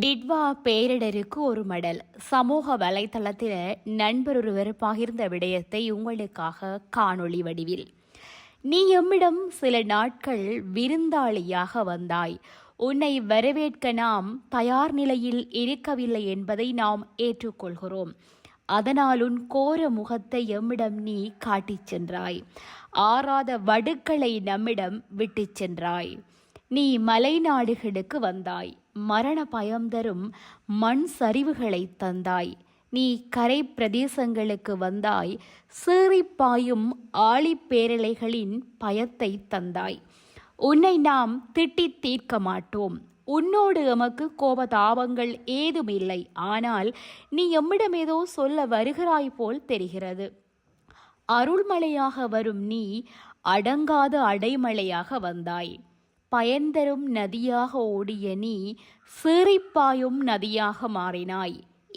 டிட்வா பேரிடருக்கு ஒரு மடல். சமூக வலைத்தளத்தில் நண்பர் ஒருவர் பகிர்ந்த விடயத்தை உங்களுக்காக காணொளி வடிவில். நீ எம்மிடம் சில நாட்கள் விருந்தாளியாக வந்தாய். உன்னை வரவேற்க நாம் தயார் நிலையில் இருக்கவில்லை என்பதை நாம் ஏற்றுக்கொள்கிறோம். அதனால் உன் கோர முகத்தை எம்மிடம் நீ காட்டிச் சென்றாய். ஆறாத வடுக்களை நம்மிடம் விட்டுச் சென்றாய். நீ மலைநாடுகளுக்கு வந்தாய். மரண பயம் தரும் மண் சரிவுகளை தந்தாய். நீ கரை பிரதேசங்களுக்கு வந்தாய். சீறிப்பாயும் ஆழிப்பேரலைகளின் பயத்தை தந்தாய். உன்னை நாம் திட்டித் தீர்க்க மாட்டோம் உன்னோடு எமக்கு கோபதாபங்கள் ஏதும் இல்லை ஆனால் நீ எம்மிடம் ஏதோ சொல்ல வருகிறாய் போல் தெரிகிறது. அருள்மழையாக வரும் நீ அடங்காத அடைமழையாக வந்தாய். பயன்தரும் நதியாக ஓடிய நீ சீறிப்பாயும் நதியாக மாறினாய்.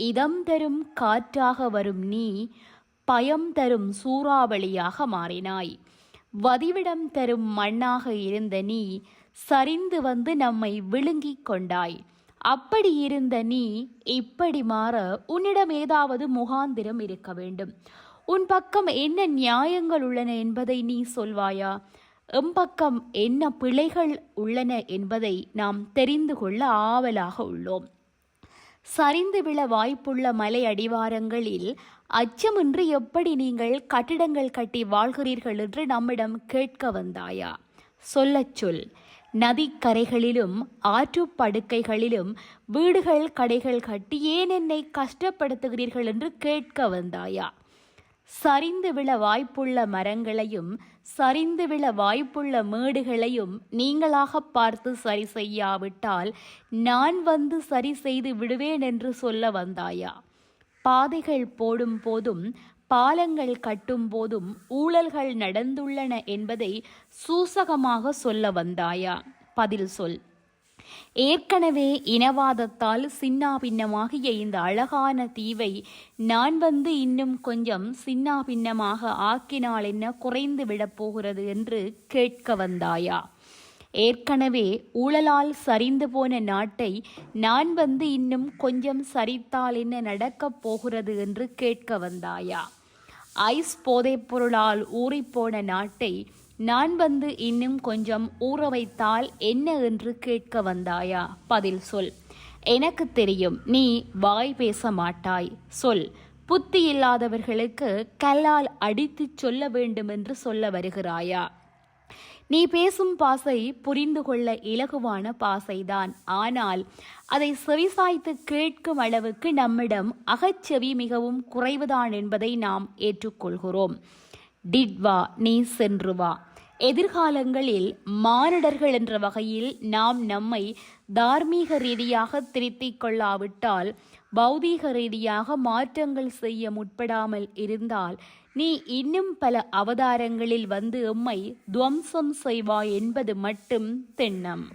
இதம் தரும் காற்றாக வரும் நீ பயம் தரும் சூறாவளியாக மாறினாய். வதிவிடம் தரும் மண்ணாக இருந்த நீ சரிந்து வந்து நம்மை விழுங்கிக் கொண்டாய். அப்படி இருந்த நீ இப்படி மாற உன்னிடம் ஏதாவது முகாந்திரம் இருக்க வேண்டும். உன் பக்கம் என்ன நியாயங்கள் உள்ளன என்பதை நீ சொல்வாயா? எம்பக்கம் என்ன பிழைகள் உள்ளன என்பதை நாம் தெரிந்து கொள்ள ஆவலாக உள்ளோம். சரிந்து விழ வாய்ப்புள்ள மலை அடிவாரங்களில் அச்சமின்றி எப்படி நீங்கள் கட்டிடங்கள் கட்டி வாழ்கிறீர்கள் என்று நம்மிடம் கேட்க வந்தாயா? சொல்லச் சொல். நதிக்கரைகளிலும் ஆற்றுப்படுக்கைகளிலும் வீடுகள் கடைகள் கட்டி ஏன் என்னை கஷ்டப்படுத்துகிறீர்கள் என்று கேட்க வந்தாயா? சரிந்து விழ வாய்ப்புள்ள மரங்களையும் சரிந்து விழ வாய்ப்புள்ள மேடுகளையும் நீங்களாக பார்த்து சரி செய்யாவிட்டால் நான் வந்து சரி செய்து விடுவேன் என்று சொல்ல வந்தாயா? பாதைகள் போடும் போதும் பாலங்கள் கட்டும் போதும் ஊழல்கள் நடந்துள்ளன என்பதை சூசகமாக சொல்ல வந்தாயா? பதில் சொல். ஏற்கனவே இனவாதத்தால் சின்னாபின்னமாகிய இந்த அழகான தீவை நான் வந்து இன்னும் கொஞ்சம் சின்னாபின்னமாக ஆக்கினால் என்ன குறைந்து விடப்போகிறது என்று கேட்க வந்தாயா? ஏற்கனவே ஊழலால் சரிந்து போன நாட்டை நான் வந்து இன்னும் கொஞ்சம் சரித்தால் என்ன நடக்கப் போகிறது என்று கேட்க வந்தாயா? ஐஸ் போதைப் பொருளால் ஊறிப்போன நாட்டை நான் வந்து இன்னும் கொஞ்சம் ஊற வைத்தால் என்ன என்று கேட்க வந்தாயா? பதில் சொல். எனக்கு தெரியும் நீ வாய் பேச மாட்டாய். சொல். புத்தி இல்லாதவர்களுக்கு கல்லால் அடித்துச் சொல்ல வேண்டும் என்று சொல்ல வருகிறாயா? நீ பேசும் பாசை புரிந்து கொள்ள இலகுவான பாசைதான். ஆனால் அதை செவிசாய்த்து கேட்கும் அளவுக்கு நம்மிடம் அகச்செவி மிகவும் குறைவுதான் என்பதை நாம் ஏற்றுக்கொள்கிறோம். டிட் வா நீ சென்று வா. எதிர்காலங்களில் மானிடர்கள் என்ற வகையில் நாம் நம்மை தார்மீக ரீதியாக திருத்திக் கொள்ளாவிட்டால் பௌதீக ரீதியாக மாற்றங்கள் செய்ய முற்படாமல் இருந்தால் நீ இன்னும் பல அவதாரங்களில் வந்து எம்மை துவம்சம் செய்வாய் என்பது மட்டும் திண்ணம்